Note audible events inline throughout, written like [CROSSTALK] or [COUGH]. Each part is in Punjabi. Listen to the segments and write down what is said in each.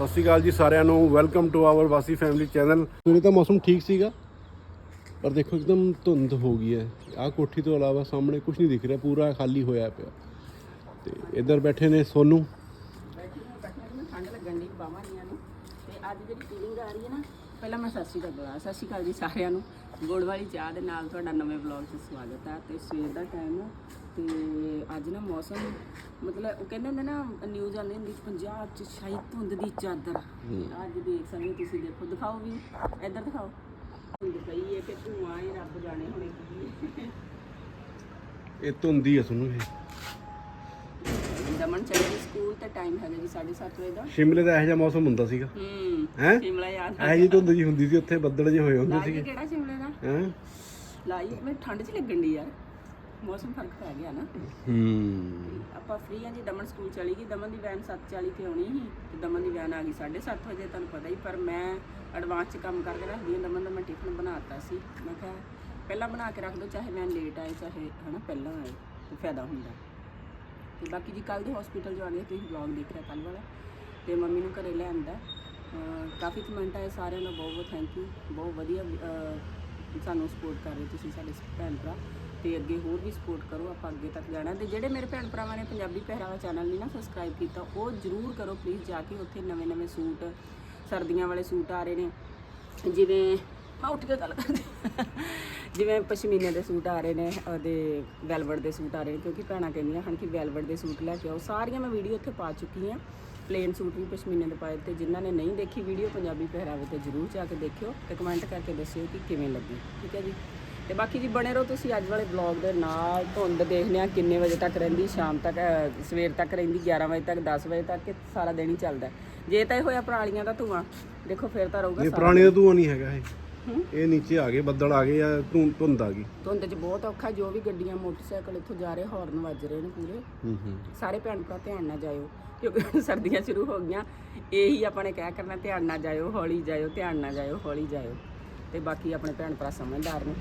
ਸਤਿ ਸ਼੍ਰੀ ਅਕਾਲ ਜੀ ਸਾਰਿਆਂ ਨੂੰ। ਵੈਲਕਮ ਟੂ ਆਵਰ ਵਾਸੀ ਫੈਮਿਲੀ ਚੈਨਲ ਸਵੇਰੇ ਤਾਂ ਮੌਸਮ ਠੀਕ ਸੀਗਾ, ਪਰ ਦੇਖੋ ਇੱਕਦਮ ਧੁੰਦ ਹੋ ਗਈ ਹੈ। ਆਹ ਕੋਠੀ ਤੋਂ ਇਲਾਵਾ ਸਾਹਮਣੇ ਕੁਝ ਨਹੀਂ ਦਿਖ ਰਿਹਾ, ਪੂਰਾ ਖਾਲੀ ਹੋਇਆ ਪਿਆ। ਤੇ ਇੱਧਰ ਬੈਠੇ ਨੇ ਸੋਨੂ। ਠੰਡ ਲੱਗਣ ਦੀ ਬਾਹਾਂ ਦੀਆਂ ਨੂੰ ਤੇ ਅੱਜ ਜਿਹੜੀ ਫੀਲਿੰਗ ਆ ਰਹੀ ਹੈ ਨਾ, ਪਹਿਲਾਂ ਮੈਂ ਸਤਿ ਸ਼੍ਰੀ ਅਕਾਲ ਬੁਲਾ ਸਤਿ ਸ਼੍ਰੀ ਅਕਾਲ ਜੀ ਸਾਰਿਆਂ ਨੂੰ। ਗੁੜ ਵਾਲੀ ਚਾਹ ਦੇ ਨਾਲ ਤੁਹਾਡਾ ਨਵੇਂ ਵਲੌਗ 'ਚ ਸਵਾਗਤ ਹੈ ਤੇ ਸਵੇਰ ਦਾ ਟਾਈਮ ਤੇ ਅੱਜ ਨਾ ਮੌਸਮ ਮਤਲਬ ਉਹ ਕਹਿੰਦੇ ਹੁੰਦੇ ਨਾ ਨਿਊਜ਼ ਆਉਂਦੀ ਹੁੰਦੀ ਪੰਜਾਬ 'ਚ ਸ਼ਾਹੀ ਧੁੰਦ ਦੀ ਚਾਦਰ। ਅੱਜ ਦੇਖ ਸਕਦੇ ਹੋ ਤੁਸੀਂ ਦੇਖੋ ਦਿਖਾਓ ਵੀ ਇੱਧਰ ਦਿਖਾਓ। ਧੁੰਦ ਪਈ ਹੈ ਕਿ ਧੂਆਂ ਹੀ ਰੱਬ ਜਾਣੇ ਹੁਣੇ ਕੀ ਇਹ ਧੁੰਦੀ ਹੈ ਸੋਨੂ ਇਹ। ਦਮਨ ਚਲੇ ਗਈ ਸਕੂਲ ਤੇ ਟਾਈਮ ਹੈਗਾ ਜੀ 7:30 ਵਜੇ ਦਾ। ਸ਼ਿਮਲੇ ਦਾ ਇਹੋ ਜਿਹਾ ਮੌਸਮ ਹੁੰਦਾ ਸੀਗਾ। ਹੂੰ ਹੈਂ? ਸ਼ਿਮਲਾ ਯਾਦ ਆ ਇਹੋ ਜਿਹੀ ਧੁੰਦ ਜੀ ਹੁੰਦੀ ਸੀ ਉੱਥੇ ਬੱਦਲ ਜਿਹੇ ਹੋਏ ਹੁੰਦੇ ਲਾਈ ਸੀਗੇ। ਕਿਹੜਾ ਸ਼ਿਮਲੇ ਦਾ? ਹੈਂ? ਲਾਈ ਮੈਂ ਠੰਡ 'ਚ ਲੱਗਣ ਦੀ ਯਾਰ। ਮੌਸਮ ਫ਼ਰਕ ਪੈ ਗਿਆ ਨਾ। ਹੂੰ। ਆਪਾਂ ਫ੍ਰੀ ਆ ਜੀ ਦਮਨ ਸਕੂਲ ਚਲੀ ਗਈ। ਦਮਨ ਦੀ ਵੈਨ 7:40 ਤੇ ਆਉਣੀ ਸੀ ਤੇ ਦਮਨ ਦੀ ਵੈਨ ਆ ਗਈ 7:30 ਵਜੇ ਤੁਹਾਨੂੰ ਪਤਾ ਹੀ ਪਰ ਮੈਂ ਐਡਵਾਂਸ 'ਚ ਕੰਮ ਕਰਕੇ ਰੱਖਦੀ ਹਾਂ। ਦਮਨ ਦਾ ਮੈਂ ਟਿਫਨ ਬਣਾਤਾ ਸੀ। ਮੈਂ ਕਿਹਾ ਪਹਿਲਾਂ ਬਣਾ ਕੇ ਰੱਖ ਦੋ ਚਾਹੇ ਵੈਨ ਲੇਟ ਆਏ ਚਾਹੇ ਹਨਾ ਪਹਿਲਾਂ ਆਏ ਤੇ ਫਾਇਦਾ ਹੁੰਦਾ। ਤੇ ਬਾਕੀ ਜੀ ਕੱਲ ਦੇ ਹਸਪੀਟਲ ਜਾਣੇ ਤੁਸੀਂ ਵਲੌਗ ਦੇਖ ਰਿਹਾ ਕੱਲ ਵਾਲਾ। ਤੇ ਮੰਮੀ ਨੂੰ ਘਰੇ ਲਿਆਂਦਾ ਕਾਫੀ ਕਮੈਂਟ ਆਏ ਸਾਰਿਆਂ ਦਾ ਬਹੁਤ ਬਹੁਤ ਥੈਂਕ ਯੂ ਬਹੁਤ ਵਧੀਆ ਸਾਨੂੰ ਸਪੋਰਟ ਕਰ ਰਹੇ ਤੁਸੀਂ ਸਾਡੇ ਭੈਣ ਭਰਾ। ਤੇ ਅੱਗੇ ਹੋਰ ਵੀ ਸਪੋਰਟ ਕਰੋ, ਆਪਾਂ ਅੱਗੇ ਤੱਕ ਜਾਣਾ। ਤੇ ਜਿਹੜੇ ਮੇਰੇ ਭੈਣ ਭਰਾਵਾਂ ਨੇ ਪੰਜਾਬੀ ਪਹਿਰਾਵਾ ਚੈਨਲ ਨਹੀਂ ਨਾ ਸਬਸਕ੍ਰਾਈਬ ਕੀਤਾ, ਉਹ ਜਰੂਰ ਕਰੋ ਪਲੀਜ਼ ਜਾ ਕੇ ਉੱਥੇ ਨਵੇਂ ਨਵੇਂ ਸੂਟ, ਸਰਦੀਆਂ ਵਾਲੇ ਸੂਟ ਆ ਰਹੇ ਨੇ। ਜਿਵੇਂ, ਮੈਂ ਉੱਠ ਕੇ ਗੱਲ ਕਰਦੀ ਜਿਵੇਂ ਪਸ਼ਮੀਨੇ ਦੇ ਸੂਟ ਆ ਰਹੇ ਨੇ, ਉਹਦੇ ਵੈਲਵਟ ਦੇ ਸੂਟ ਆ ਰਹੇ ਨੇ, ਕਿਉਂਕਿ ਭੈਣਾਂ ਕਹਿੰਦੀਆਂ ਹਨ ਕਿ ਵੈਲਵਟ ਦੇ ਸੂਟ ਲੈ ਕੇ ਆਓ। ਸਾਰੀਆਂ ਮੈਂ ਵੀਡੀਓ ਉੱਥੇ ਪਾ ਚੁੱਕੀ ਹਾਂ ਪਲੇਨ ਸੂਟ ਵੀ ਪਸ਼ਮੀਨੇ ਦੇ ਪਾਏ ਤੇ ਜਿਨ੍ਹਾਂ ਨੇ ਨਹੀਂ ਦੇਖੀ ਵੀਡੀਓ ਪੰਜਾਬੀ ਪਹਿਰਾਵੇ ਤੇ ਜਰੂਰ ਜਾ ਕੇ ਦੇਖਿਓ ਤੇ ਕਮੈਂਟ ਕਰਕੇ ਦੱਸਿਓ ਕਿ ਕਿਵੇਂ ਲੱਗੀ। ਠੀਕ ਹੈ ਜੀ? ਤੇ ਬਾਕੀ ਜੀ ਬਣੇ ਰਹੋ ਤੁਸੀਂ ਅੱਜ ਵਾਲੇ ਵਲੌਗ ਦੇ ਨਾਲ। ਧੁੰਦ ਦੇਖਦੇ ਆ ਕਿੰਨੇ ਵਜੇ ਤੱਕ ਰਹਿੰਦੀ ਸ਼ਾਮ ਤੱਕ ਸਵੇਰ ਤੱਕ ਰਹਿੰਦੀ 11 ਵਜੇ ਤੱਕ 10 ਵਜੇ ਤੱਕ ਕਿ ਸਾਰਾ ਦਿਨ ਹੀ ਚੱਲਦਾ। ਜੇ ਤਾਂ ਇਹ ਹੋਇਆ ਪਰਾਲੀਆਂ ਦਾ ਧੂਆਂ ਦੇਖੋ ਫਿਰ ਤਾਂ ਰਹੂਗਾ ਇਹ ਸਾਰਾ ਪੁਰਾਣੇ ਦਾ ਧੂਆ ਨਹੀਂ ਹੈਗਾ ਇਹ। ਇਹ ਨੀਚੇ ਆ ਗਏ ਬੱਦਲ ਆ ਗਏ ਆ ਧੁੰਦ ਆ ਗਈ। ਧੁੰਦ 'ਚ ਬਹੁਤ ਔਖਾ ਜੋ ਵੀ ਗੱਡੀਆਂ ਮੋਟਰਸਾਈਕਲ ਇੱਥੋਂ ਜਾ ਰਹੇ ਹਾਰਨ ਵੱਜ ਰਹੇ ਨੇ ਪੂਰੇ। ਹੂੰ ਹੂੰ। ਸਾਰੇ ਭੈਣ ਭਰਾ ਧਿਆਨ ਨਾਲ ਜਾਇਓ ਕਿਉਂਕਿ ਸਰਦੀਆਂ ਸ਼ੁਰੂ ਹੋ ਗਈਆਂ। ਇਹੀ ਆਪਾਂ ਨੇ ਕਹਿ ਕਰਨਾ ਧਿਆਨ ਨਾਲ ਜਾਇਓ ਹੌਲੀ ਜਾਇਓ ਧਿਆਨ ਨਾਲ ਜਾਇਓ ਹੌਲੀ ਜਾਇਓ। ਤੇ ਬਾਕੀ ਆਪਣੇ ਭੈਣ ਭਰਾ ਸਮਝਦਾਰ ਨੇ।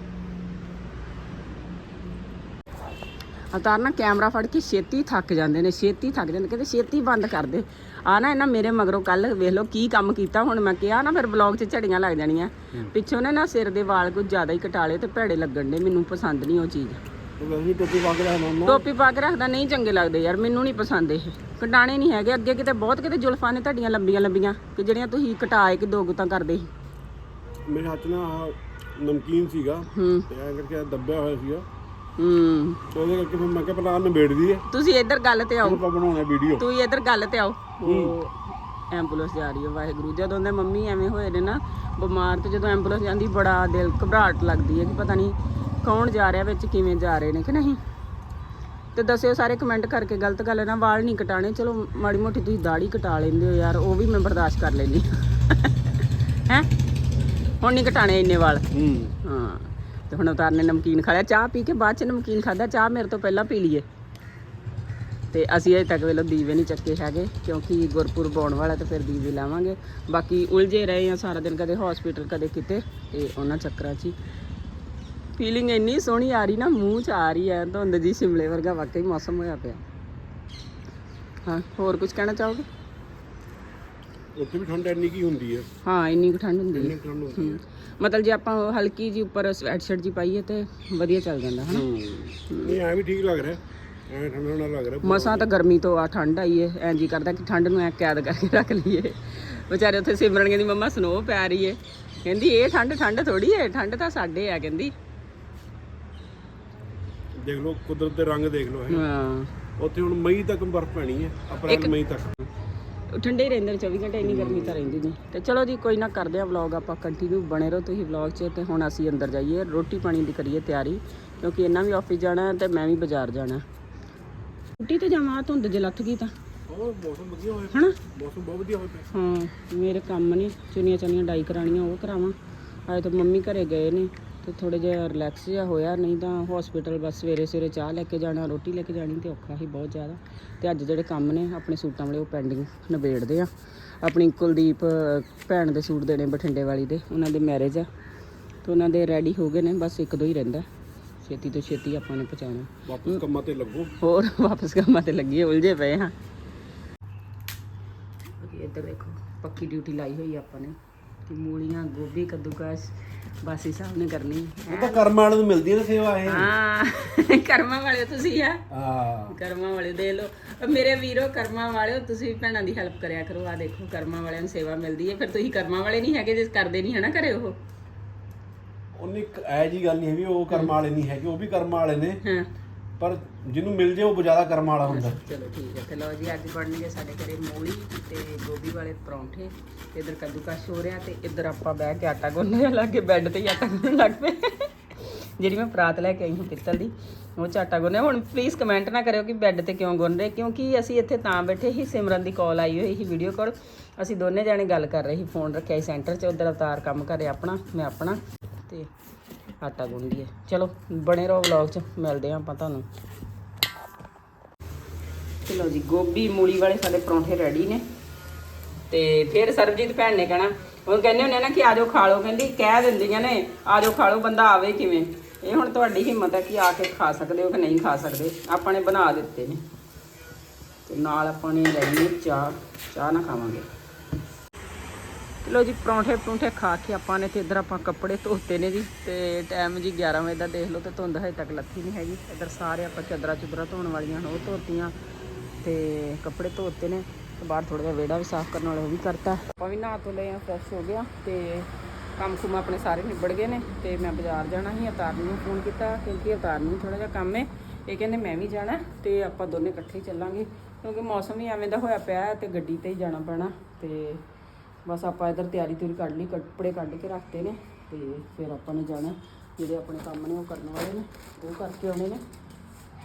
ਅਵਤਾਰ ਨਾ ਕੈਮਰਾ ਫੜ ਕੇ ਛੇਤੀ ਥੱਕ ਜਾਂਦੇ ਨੇ ਛੇਤੀ ਥੱਕ ਜਾਂਦੇ ਕਹਿੰਦੇ ਛੇਤੀ ਬੰਦ ਕਰ ਦੇ। ਆ ਨਾ ਇਹਨਾਂ ਮੇਰੇ ਮਗਰੋਂ ਕੱਲ ਵੇਖ ਲਓ ਕੀ ਕੰਮ ਕੀਤਾ ਹੁਣ ਮੈਂ ਕਿਹਾ ਨਾ ਫਿਰ ਬਲੌਗ 'ਚ ਝੜੀਆਂ ਲੱਗ ਜਾਣੀਆਂ। ਪਿੱਛੋਂ ਨੇ ਨਾ ਸਿਰ ਦੇ ਵਾਲ ਕੁਝ ਜ਼ਿਆਦਾ ਹੀ ਕਟਾਲੇ ਤੇ ਭੈੜੇ ਲੱਗਣ ਨੇ ਮੈਨੂੰ ਪਸੰਦ ਨਹੀਂ ਉਹ ਚੀਜ਼। ਟੋਪੀ ਪਾ ਕੇ ਰੱਖਦਾ ਨਹੀਂ ਚੰਗੇ ਲੱਗਦੇ ਯਾਰ ਮੈਨੂੰ ਨਹੀਂ ਪਸੰਦ ਇਹ। ਕਟਾਣੇ ਨਹੀਂ ਹੈਗੇ ਅੱਗੇ ਕਿਤੇ ਬਹੁਤ ਕਿਤੇ ਜ਼ੁਲਫਾਂ ਨੇ ਤੁਹਾਡੀਆਂ ਲੰਬੀਆਂ ਲੰਬੀਆਂ ਕਿ ਜਿਹੜੀਆਂ ਤੁਸੀਂ ਕਟਾਏ ਕਿ ਦੋ ਗੁੱਤਾਂ ਕਰਦੇ ਸੀ। ਮੇਰੇ ਹੱਥ 'ਚ ਨਾ ਆਹ ਨਮਕੀਨ ਸੀਗਾ ਤੇ ਐਂ ਕਰਕੇ ਦੱਬਿਆ ਹੋਇਆ ਸੀਗਾ। ਹੂੰ। ਤੇ ਉਹਦੇ ਕਰਕੇ ਫਿਰ ਮੈਂ ਕਿਹਾ ਪਹਿਲਾਂ ਆਹ ਨਿਬੇੜ ਦਈਏ ਤੁਸੀਂ ਇੱਧਰ ਗੱਲ ਤੇ ਆਓ। ਆਪਾਂ ਬਣਾਉਣਾ ਵੀਡੀਓ ਤੁਸੀਂ ਇੱਧਰ ਗੱਲ ਤੇ ਆਓ। ਉਹ ਐਂਬੂਲੈਂਸ ਜਾ ਰਹੀ ਹੈ ਵਾਹਿਗੁਰੂ। ਜਦੋਂ ਦੇ ਮੰਮੀ ਐਵੇਂ ਹੋਏ ਨੇ ਨਾ ਬਿਮਾਰ ਤੇ ਜਦੋਂ ਐਂਬੂਲੈਂਸ ਜਾਂਦੀ ਬੜਾ ਦਿਲ ਘਬਰਾਹਟ ਲੱਗਦੀ ਹੈ ਕਿ ਪਤਾ ਨਹੀਂ ਕੌਣ ਜਾ ਰਿਹਾ ਵਿੱਚ ਕਿਵੇਂ ਜਾ ਰਹੇ ਨੇ ਕਿ ਨਹੀਂ। ਤੇ ਦੱਸਿਓ ਸਾਰੇ ਕਮੈਂਟ ਕਰਕੇ ਗਲਤ ਗੱਲ ਹੈ ਨਾ ਵਾਲ ਨਹੀਂ ਕਟਾਣੇ ਚਲੋ ਮਾੜੀ ਮੋਟੀ ਤੁਸੀਂ ਦਾੜੀ ਕਟਾ ਲੈਂਦੇ ਹੋ ਯਾਰ ਉਹ ਵੀ ਮੈਂ ਬਰਦਾਸ਼ਤ ਕਰ ਲੈਂਦੀ ਹੈ। ਹੁਣ ਨਹੀਂ ਕਟਾਣੇ ਇੰਨੇ ਵਾਲ। ਹਾਂ। ਤੇ ਹੁਣ ਉਤਾਰ ਨੇ ਨਮਕੀਨ ਖਾ ਲਿਆ। ਚਾਹ ਪੀ ਕੇ ਬਾਅਦ ਚ ਨਮਕੀਨ ਖਾਦਾ ਚਾਹ ਮੇਰੇ ਤੋਂ ਪਹਿਲਾਂ ਪੀ ਲਈਏ। ਤੇ ਅਸੀਂ ਅਜੇ ਤੱਕ ਵੇਲੇ ਦੀਵੇ ਨਹੀਂ ਚੱਕੇ ਹੈਗੇ, ਕਿਉਂਕਿ ਗੁਰਪੁਰਬ ਆਉਣ ਵਾਲਾ ਤੇ ਫਿਰ ਦੀਵੇ ਲਾਵਾਂਗੇ। ਬਾਕੀ ਉਲਝੇ ਰਹੇ ਆ ਸਾਰਾ ਦਿਨ ਕਦੇ ਹਸਪੀਟਲ ਕਦੇ ਕਿਤੇ, ਤੇ ਉਹਨਾਂ ਚੱਕਰਾਂ 'ਚ ਫੀਲਿੰਗ ਇੰਨੀ ਸੋਹਣੀ ਆ ਰਹੀ ਨਾ, ਮੂੰਹ 'ਚ ਆ ਰਹੀ ਹੈ ਧੁੰਦ ਜੀ, ਸ਼ਿਮਲੇ ਵਰਗਾ ਵਾਕਈ ਮੌਸਮ ਹੋਇਆ ਪਿਆ। ਹਾਂ, ਹੋਰ ਕੁਝ ਕਹਿਣਾ ਚਾਹੋਗੇ? ਉੱਥੇ ਵੀ ਠੰਡ ਇੰਨੀ ਕੀ ਹੁੰਦੀ ਹੈ? ਹਾਂ ਇੰਨੀ ਕੁ ਠੰਡ ਹੁੰਦੀ ਹੈ। ਠੰਡ ਹੁੰਦੀ ਹੈ। ਮਤਲਬ ਜੇ ਆਪਾਂ ਹਲਕੀ ਜੀ ਉੱਪਰ ਸਵੈਟਸ਼ਰਟ ਜੀ ਪਾਈਏ ਤੇ ਵਧੀਆ ਚੱਲ ਜਾਂਦਾ ਹਨਾ? ਹੂੰ। ਨਹੀਂ ਐ ਵੀ ਠੀਕ ਲੱਗ ਰਿਹਾ। ਐ ਠੰਡਾ ਠੰਡਾ ਲੱਗ ਰਿਹਾ ਮਸਾਂ ਤਾਂ ਗਰਮੀ ਤੋਂ ਆ ਠੰਡ ਆਈ ਏ। ਐਂ ਜੀ ਕਰਦਾ ਕਿ ਠੰਡ ਨੂੰ ਐ ਕੈਦ ਕਰਕੇ ਰੱਖ ਲਈਏ। ਵਿਚਾਰੇ ਉੱਥੇ ਸਿਮਰਨ ਕਹਿੰਦੀ ਮੰਮਾ ਸਨੋ ਪੈ ਰਹੀ ਏ। ਕਹਿੰਦੀ ਇਹ ਠੰਡ ਠੰਡ ਥੋੜੀ ਏ। ਠੰਡ ਤਾਂ ਸਾਡੇ ਆ ਕਹਿੰਦੀ। ਦੇਖ ਲਓ ਕੁਦਰਤ ਦੇ ਰੰਗ ਦੇਖ ਲਓ ਹੈ ਹਾਂ। ਉੱਥੇ ਹੁਣ ਮਈ ਤੱਕ ਬਰਫ਼ ਪੈਣੀ ਹੈ ਅਪ੍ਰੈਲ ਮਈ ਤੱਕ। ਠੰਡੇ ਹੀ ਰਹਿੰਦੇ ਨੇ 24 ਘੰਟੇ ਇੰਨੀ ਗਰਮੀ ਤਾਂ ਰਹਿੰਦੀ ਨਹੀਂ। ਤੇ ਚਲੋ ਜੀ ਕੋਈ ਨਾ ਕਰਦੇ ਆ ਵਲੌਗ ਆਪਾਂ ਕੰਟੀਨਿਊ ਬਣੇ ਰਹੋ ਤੁਸੀਂ ਵਲੌਗ 'ਚ ਤੇ ਹੁਣ ਅਸੀਂ ਅੰਦਰ ਜਾਈਏ ਰੋਟੀ ਪਾਣੀ ਦੀ ਕਰੀਏ ਤਿਆਰੀ ਕਿਉਂਕਿ ਇਹਨਾਂ ਵੀ ਆਫਿਸ ਜਾਣਾ ਹੈ ਤੇ ਮੈਂ ਵੀ ਬਾਜ਼ਾਰ ਜਾਣਾ ਛੁੱਟੀ ਤੇ ਜਾਵਾਂ ਧੁੰਦ ਜੇ ਲੱਥ ਗਈ ਤਾਂ। ਉਹ ਮੌਸਮ ਵਧੀਆ ਹੋਇਆ ਹਨਾ? ਮੌਸਮ ਬਹੁਤ ਵਧੀਆ ਹੋਇਆ ਪਿਆ। ਹਾਂ ਮੇਰੇ ਕੰਮ ਨੇ ਚੁੰਨੀਆਂ ਚੰਨੀਆਂ ਡਾਈ ਕਰਾਣੀਆਂ ਉਹ ਕਰਾਵਾਂ। ਅੱਜ ਤਾਂ ਮੰਮੀ ਘਰੇ ਗਏ ਨੇ। ਤੇ ਥੋੜੇ ਜਿਹਾ ਰਿਲੈਕਸ ਜਿਹਾ ਹੋਇਆ ਨਹੀਂ ਤਾਂ ਹਸਪੀਟਲ ਬਸ ਸਵੇਰੇ ਸਵੇਰੇ ਚਾਹ ਲੈ ਕੇ ਜਾਣਾ ਰੋਟੀ ਲੈ ਕੇ ਜਾਣੀ ਤੇ ਔਖਾ ਸੀ ਬਹੁਤ ਜ਼ਿਆਦਾ। ਤੇ ਅੱਜ ਜਿਹੜੇ ਕੰਮ ਨੇ ਆਪਣੇ ਸੂਟਾਂ ਵਾਲੇ ਉਹ ਪੈਂਡਿੰਗ ਨਿਬੇੜਦੇ ਆ। ਆਪਣੀ ਕੁਲਦੀਪ ਭੈਣ ਦੇ ਸੂਟ ਦੇਣੇ ਬਠਿੰਡੇ ਵਾਲੀ ਦੇ ਉਹਨਾਂ ਦੇ ਮੈਰਿਜ ਆ। ਤੇ ਉਹਨਾਂ ਦੇ ਰੈਡੀ ਹੋ ਗਏ ਨੇ ਬਸ ਇੱਕ ਦੋ ਹੀ ਰਹਿੰਦਾ। ਛੇਤੀ ਤੋਂ ਛੇਤੀ ਆਪਾਂ ਨੇ ਪਹੁੰਚਾਉਣਾ। ਵਾਪਸ ਕੰਮਾਂ ਤੇ ਲੱਗੋ। ਹੋਰ ਵਾਪਸ ਕੰਮਾਂ ਤੇ ਲੱਗੇ ਉਲਝੇ ਪਏ ਹਾਂ। ਇੱਧਰ ਦੇਖੋ ਪੱਕੀ ਡਿਊਟੀ ਲਾਈ ਹੋਈ ਆ ਆਪਾਂ ਨੇ। ਮੂਲੀਆਂ ਗੋਭੀ ਕੱਦੂਕਸ ਬਾਸੀ ਸਾਹਿਬ ਨੇ ਕਰਨੀ। ਉਹ ਤਾਂ ਕਰਮ ਵਾਲੇ ਨੂੰ ਮਿਲਦੀ ਹੈ ਨਾ ਸੇਵਾ ਇਹ। ਹਾਂ [LAUGHS] ਕਰਮਾਂ ਵਾਲੇ ਤੁਸੀਂ ਆ। ਹਾਂ। ਕਰਮਾਂ ਵਾਲੇ ਦੇ ਲੋ ਮੇਰੇ ਵੀਰੋ ਕਰਮਾਂ ਵਾਲਿਓ ਤੁਸੀਂ ਭੈਣਾਂ ਦੀ ਹੈਲਪ ਕਰਿਆ ਕਰੋ। ਆ ਦੇਖੋ ਕਰਮਾਂ ਵਾਲਿਆਂ ਨੂੰ ਸੇਵਾ ਮਿਲਦੀ ਹੈ ਫਿਰ ਤੁਸੀਂ ਕਰਮਾਂ ਵਾਲੇ ਨਹੀਂ ਹੈਗੇ ਜੇ ਕਰਦੇ ਨਹੀਂ ਹੈ ਨਾ ਕਰੇ ਉਹ। ਉਹਨੇ ਐ ਜੀ ਗੱਲ ਨਹੀਂ ਹੈ ਵੀ ਉਹ ਕਰਮ ਵਾਲੇ ਨਹੀਂ ਹੈਗੇ ਉਹ ਵੀ ਕਰਮ ਵਾਲੇ ਨੇ। ਹਾਂ। ਪਰ ਜਿਹਨੂੰ ਮਿਲ ਜੇ ਉਹ ਜ਼ਿਆਦਾ ਕਰਮ ਵਾਲਾ ਹੁੰਦਾ। ਚਲੋ ਠੀਕ ਹੈ। ਤੇ ਲਓ ਜੀ, ਅੱਜ ਬਣਨਗੇ ਸਾਡੇ ਘਰੇ ਮੂਲੀ ਤੇ ਗੋਭੀ ਵਾਲੇ ਪਰੌਂਠੇ। ਤੇ ਇਧਰ ਕੱਦੂਕਸ਼ ਹੋ ਰਿਹਾ ਤੇ ਇਧਰ ਆਪਾਂ ਬਹਿ ਕੇ ਆਟਾ ਗੁੰਨਣ ਲੱਗ ਗਏ, ਬੈੱਡ ਤੇ ਹੀ ਆਟਾ ਗੁੰਨਣ ਲੱਗ ਪਏ। ਜਿਹੜੀ ਮੈਂ ਪਰਾਤ ਲੈ ਕੇ ਆਈ ਹਾਂ ਪਿੱਤਲ ਦੀ, ਉਹ ਚ ਆਟਾ ਗੁੰਨਿਆ। ਹੁਣ ਪਲੀਜ਼ ਕਮੈਂਟ ਨਾ ਕਰਿਓ ਕਿ ਬੈੱਡ ਤੇ ਕਿਉਂ ਗੁੰਨ ਰਹੇ, ਕਿਉਂਕਿ ਅਸੀਂ ਇੱਥੇ ਤਾਂ ਬੈਠੇ ਸੀ ਸਿਮਰਨ ਦੀ ਕਾਲ ਆਈ ਹੋਈ ਸੀ ਵੀਡੀਓ ਕਾਲ ਅਸੀਂ ਦੋਨੇ ਜਾਣੇ ਗੱਲ ਕਰ ਰਹੇ ਸੀ ਫੋਨ ਰੱਖਿਆ ਸੀ ਸੈਂਟਰ 'ਚ, ਉਧਰ ਅਵਤਾਰ ਕੰਮ ਕਰੇ ਆਪਣਾ, ਮੈਂ ਆਪਣਾ। ਤੇ ਆਟਾ ਗੁੰਨ ਲਈਏ ਚਲੋ, ਬਣੇ ਰਹੋ ਵਲੌਗ 'ਚ, ਮਿਲਦੇ ਹਾਂ ਆਪਾਂ ਤੁਹਾਨੂੰ। ਚਲੋ ਜੀ, ਗੋਭੀ, ਮੂਲੀ ਵਾਲੇ ਸਾਡੇ ਪਰੌਂਠੇ ਰੈਡੀ ਨੇ। ਤੇ ਫਿਰ ਸਰਬਜੀਤ ਭੈਣ ਨੇ ਕਹਿਣਾ, ਉਹ ਕਹਿੰਦੇ ਹੁੰਦੇ ਆ ਨਾ ਕਿ ਆਜੋ ਖਾ ਲਓ। ਕਹਿੰਦੀ, ਕਹਿ ਦਿੰਦੀਆਂ ਨੇ ਆਜੋ ਖਾ ਲਓ, ਬੰਦਾ ਆਵੇ ਕਿਵੇਂ? ਇਹ ਹੁਣ ਤੁਹਾਡੀ ਹਿੰਮਤ ਹੈ ਕਿ ਆ ਕੇ ਖਾ ਸਕਦੇ ਹੋ ਕਿ ਨਹੀਂ ਖਾ ਸਕਦੇ। ਆਪਾਂ ਨੇ ਬਣਾ ਦਿੱਤੇ ਨੇ। ਤੇ ਨਾਲ ਆਪਾਂ ਨੇ ਲੈਣੀ ਚਾਹ। ਚਾਹ ਨਾ ਖਾਵਾਂਗੇ। ਚਲੋ ਜੀ, ਪਰੌਂਠੇ ਪਰੌਂਠੇ ਖਾ ਕੇ ਆਪਾਂ ਨੇ ਤੇ ਇੱਧਰ ਆਪਾਂ ਕੱਪੜੇ ਧੋਤੇ ਨੇ ਜੀ ਤੇ ਟਾਈਮ ਜੀ 11 ਵਜੇ ਦਾ ਦੇਖ ਲਓ ਤੇ ਧੁੰਦ ਹਜੇ ਤੱਕ ਲੱਥੀ ਨਹੀਂ ਹੈਗੀ। ਇੱਧਰ ਸਾਰੇ ਆਪਾਂ ਚਾਦਰਾਂ ਚੁਦਰਾਂ ਧੋਣ ਵਾਲੀਆਂ ਹਨ ਉਹ ਧੋਤੀਆਂ ਤੇ ਕੱਪੜੇ ਧੋਤੇ ਨੇ ਤੇ ਬਾਹਰ ਥੋੜਾ ਜਿਹਾ ਵਿਹੜਾ ਵੀ ਸਾਫ਼ ਕਰਨ ਵਾਲਾ ਉਹ ਵੀ ਕਰਤਾ। ਆਪਾਂ ਵੀ ਨਹਾ ਧੋ ਲਏ ਆ ਫਰੈਸ਼ ਹੋ ਗਿਆ ਤੇ ਕੰਮ ਕੁਮ ਆਪਣੇ ਸਾਰੇ ਨਿਬੜ ਗਏ ਨੇ ਤੇ ਮੈਂ ਬਾਜ਼ਾਰ ਜਾਣਾ ਸੀ, ਅਵਤਾਰ ਨੂੰ ਫੋਨ ਕੀਤਾ ਕਿਉਂਕਿ ਅਵਤਾਰ ਨੂੰ ਥੋੜਾ ਜਿਹਾ ਕੰਮ ਹੈ ਇਹ ਕਹਿੰਦੇ ਮੈਂ ਵੀ ਜਾਣਾ ਤੇ ਆਪਾਂ ਦੋਨੇ ਇਕੱਠੇ ਹੀ ਚੱਲਾਂਗੇ ਕਿਉਂਕਿ ਮੌਸਮ ਵੀ ਐਵੇਂ ਦਾ ਹੋਇਆ ਪਿਆ ਹੈ ਤੇ ਗੱਡੀ ਤੇ ਹੀ ਜਾਣਾ ਪੈਣਾ ਤੇ ਬਸ ਆਪਾਂ ਇਧਰ ਤਿਆਰੀ ਤੁਰੀ ਕੱਢ ਲਈ, ਕੱਪੜੇ ਕੱਢ ਕੇ ਰੱਖਤੇ ਨੇ ਤੇ ਫਿਰ ਆਪਾਂ ਨੇ ਜਾਣਾ, ਜਿਹੜੇ ਆਪਣੇ ਕੰਮ ਨੇ ਉਹ ਕਰਨ ਵਾਲੇ ਨੇ, ਉਹ ਕਰਕੇ ਆਉਣੇ ਨੇ।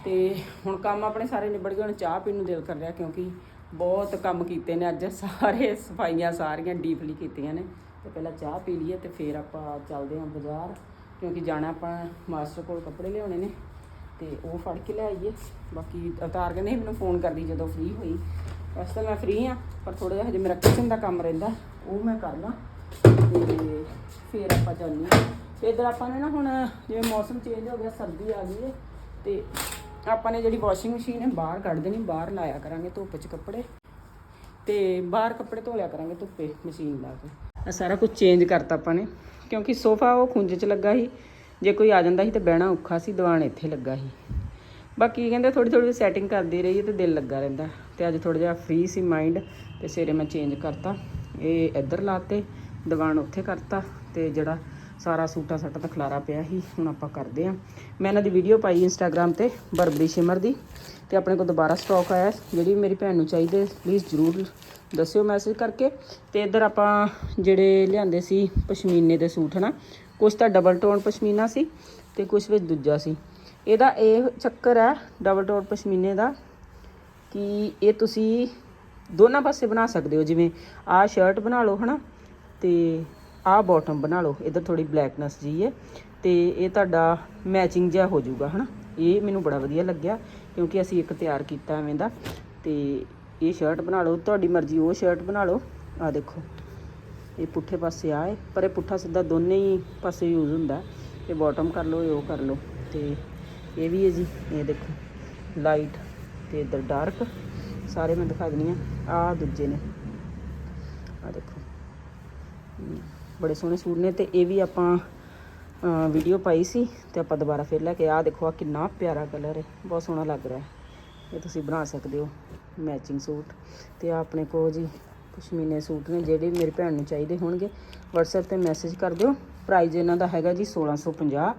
ਤੇ ਹੁਣ ਕੰਮ ਆਪਣੇ ਸਾਰੇ ਨਿਬੜ ਗਏ, ਹੁਣ ਚਾਹ ਪੀਣ ਨੂੰ ਦਿਲ ਕਰ ਰਿਹਾ ਕਿਉਂਕਿ ਬਹੁਤ ਕੰਮ ਕੀਤੇ ਨੇ ਅੱਜ, ਸਾਰੇ ਸਫਾਈਆਂ ਸਾਰੀਆਂ ਡੀਪਲੀ ਕੀਤੀਆਂ ਨੇ। ਤੇ ਪਹਿਲਾਂ ਚਾਹ ਪੀ ਲਈਏ ਤੇ ਫਿਰ ਆਪਾਂ ਚੱਲਦੇ ਹਾਂ ਬਾਜ਼ਾਰ, ਕਿਉਂਕਿ ਜਾਣਾ ਆਪਾਂ ਮਾਸਟਰ ਕੋਲ ਕੱਪੜੇ ਲਿਆਉਣੇ ਨੇ। ਤੇ ਉਹ ਫੜ ਕੇ ਲੈ ਆਈਏ। ਬਾਕੀ ਅਵਤਾਰ ਕਹਿੰਦੇ ਮੈਨੂੰ ਫੋਨ ਕਰਦੀ ਜਦੋਂ ਫ੍ਰੀ ਹੋਈ। ਵੈਸੇ ਤਾਂ ਮੈਂ ਫ੍ਰੀ ਆ ਪਰ ਥੋੜਾ ਜਿਹਾ ਹਜੇ ਮੇਰਾ ਕਿਚਨ ਦਾ ਕੰਮ ਰਹਿੰਦਾ ਉਹ ਮੈਂ ਕਰ ਲਾਂ। ਤੇ ਫਿਰ ਆਪਾਂ ਜਾਂਦੇ ਹਾਂ। ਤੇ ਇਧਰ ਆਪਾਂ ਨੇ ਨਾ ਹੁਣ ਜਿਵੇਂ ਮੌਸਮ ਚੇਂਜ ਹੋ ਗਿਆ, ਸਰਦੀ ਆ ਗਈ ਹੈ, ਤੇ ਆਪਾਂ ਨੇ ਜਿਹੜੀ ਵਾਸ਼ਿੰਗ ਮਸ਼ੀਨ ਹੈ, ਬਾਹਰ ਕੱਢ ਦੇਣੀ, ਬਾਹਰ ਲਾਇਆ ਕਰਾਂਗੇ ਧੁੱਪ 'ਚ ਕੱਪੜੇ। ਤੇ ਬਾਹਰ ਕੱਪੜੇ ਧੋ ਲਿਆ ਕਰਾਂਗੇ ਧੁੱਪੇ ਮਸ਼ੀਨ ਲਾ ਕੇ। ਆਹ ਸਾਰਾ ਕੁਝ ਚੇਂਜ ਕਰਤਾ ਆਪਾਂ ਨੇ, ਕਿਉਂਕਿ ਸੋਫਾ ਉਹ ਖੁੰਝ 'ਚ ਲੱਗਾ ਸੀ, ਜੇ ਕੋਈ ਆ ਜਾਂਦਾ ਸੀ ਤੇ ਬਹਿਣਾ ਔਖਾ ਸੀ, ਦੀਵਾਨ ਇੱਥੇ ਲੱਗਾ ਸੀ। ਬਾਕੀ ਕਹਿੰਦੇ ਥੋੜੀ ਥੋੜੀ ਸੈਟਿੰਗ ਕਰਦੀ ਰਹੀਏ ਤੇ ਦਿਲ ਲੱਗਾ ਰਹਿੰਦਾ। ਤੇ ਅੱਜ ਥੋੜਾ ਜਿਹਾ ਫ੍ਰੀ ਸੀ ਮਾਈਂਡ ਤੇ ਸਵੇਰੇ ਮੈਂ ਚੇਂਜ ਕਰਤਾ। ਇਹ ਇੱਧਰ ਲਾਤੇ, ਦੀਵਾਨ ਉੱਥੇ ਕਰਤਾ ਤੇ ਜਿਹੜਾ ਸਾਰਾ ਸੂਟਾ ਸੱਟਾ ਤਾਂ ਖਲਾਰਾ ਪਿਆ ਸੀ, ਹੁਣ ਆਪਾਂ ਕਰਦੇ ਆਂ ਮੈਂ ਇਹਨਾਂ ਦੀ ਵੀਡੀਓ ਪਾਈ ਇੰਸਟਾਗ੍ਰam ਤੇ, ਬਰਬਰੀ ਸ਼ਿਮਰ ਦੀ। ਤੇ ਆਪਣੇ ਕੋਲ ਦੁਬਾਰਾ ਸਟਾਕ ਆਇਆ ਜਿਹੜੀ ਮੇਰੀ ਭੈਣ ਨੂੰ ਚਾਹੀਦੇ ਪਲੀਜ਼ ਜਰੂਰ ਦੱਸਿਓ ਮੈਸੇਜ ਕਰਕੇ। ਤੇ ਇੱਧਰ ਆਪਾਂ ਜਿਹੜੇ ਲਿਆਂਦੇ ਸੀ ਪਸ਼ਮੀਨੇ ਦੇ ਸੂਟ, ਹਨਾ? ਕੁਝ ਤਾਂ ਡਬਲ ਟੋਨ ਪਸ਼ਮੀਨਾ ਸੀ ਤੇ ਕੁਝ ਵਿੱਚ ਦੂਜਾ ਸੀ। ਇਹਦਾ ਇਹ ਚੱਕਰ ਹੈ ਡਬਲ ਟੋਨ ਪਸ਼ਮੀਨੇ ਦਾ। ਕਿ ਇਹ ਤੁਸੀਂ ਦੋਨਾਂ ਪਾਸੇ ਬਣਾ ਸਕਦੇ ਹੋ, ਜਿਵੇਂ ਆਹ ਸ਼ਰਟ ਬਣਾ ਲਓ, ਹਨਾ? ਤੇ ਆਹ ਬਾਟਮ ਬਣਾ ਲਓ, ਇਧਰ ਥੋੜੀ ਬਲੈਕਨੈਸ ਜੀ ਹੈ। ਤੇ ਇਹ ਤੁਹਾਡਾ ਮੈਚਿੰਗ ਜਿਹਾ ਹੋ ਜਾਊਗਾ, ਹਨਾ? ਇਹ ਮੈਨੂੰ ਬੜਾ ਵਧੀਆ ਲੱਗਿਆ, ਕਿਉਂਕਿ ਅਸੀਂ ਇੱਕ ਤਿਆਰ ਕੀਤਾ ਐਵੇਂ ਦਾ। ਤੇ ਇਹ ਸ਼ਰਟ ਬਣਾ ਲਓ, ਤੁਹਾਡੀ ਮਰਜ਼ੀ, ਉਹ ਸ਼ਰਟ ਬਣਾ ਲਓ। ਆ ਦੇਖੋ, ਇਹ ਪੁੱਠੇ ਪਾਸੇ ਆ ਹੈ ਪਰ ਇਹ ਪੁੱਠਾ ਸਿੱਧਾ ਦੋਨੇ ਹੀ ਪਾਸੇ ਯੂਜ਼ ਹੁੰਦਾ। ਇਹ ਬਾਟਮ ਕਰ ਲਓ, ਇਹ ਉਹ ਕਰ ਲਓ। ਤੇ ਇਹ ਵੀ ਹੈ ਜੀ, ਇਹ ਦੇਖੋ ਲਾਈਟ ਤੇ ਇਧਰ ਡਾਰਕ ਸਾਰੇ ਮੈਂ ਦਿਖਾ ਦਿੰਦੀ ਆ ਆ ਦੂਜੇ ਨੇ। ਆ ਦੇਖੋ। ਬੜੇ ਸੋਹਣੇ ਸੂਟ ਨੇ ਤੇ ਇਹ ਵੀ ਆਪਾਂ ਵੀਡੀਓ ਪਾਈ ਸੀ ਤੇ ਆਪਾਂ ਦੁਬਾਰਾ ਫਿਰ ਲੈ ਕੇ ਆ ਦੇਖੋ ਆ ਕਿੰਨਾ ਪਿਆਰਾ ਕਲਰ ਹੈ। ਬਹੁਤ ਸੋਹਣਾ ਲੱਗ ਰਿਹਾ ਹੈ। ਇਹ ਤੁਸੀਂ ਬਣਾ ਸਕਦੇ ਹੋ ਮੈਚਿੰਗ ਸੂਟ। ਤੇ ਆਹ ਆਪਣੇ ਕੋਲ ਜੀ ਪਸ਼ਮੀਨੇ ਸੂਟ ਨੇ, ਜਿਹੜੇ ਵੀ ਮੇਰੇ ਭੈਣ ਨੂੰ ਚਾਹੀਦੇ ਹੋਣਗੇ। WhatsApp ਤੇ ਮੈਸੇਜ ਕਰ ਦਿਓ। ਪ੍ਰਾਈਸ ਇਹਨਾਂ ਦਾ ਹੈਗਾ ਜੀ 1650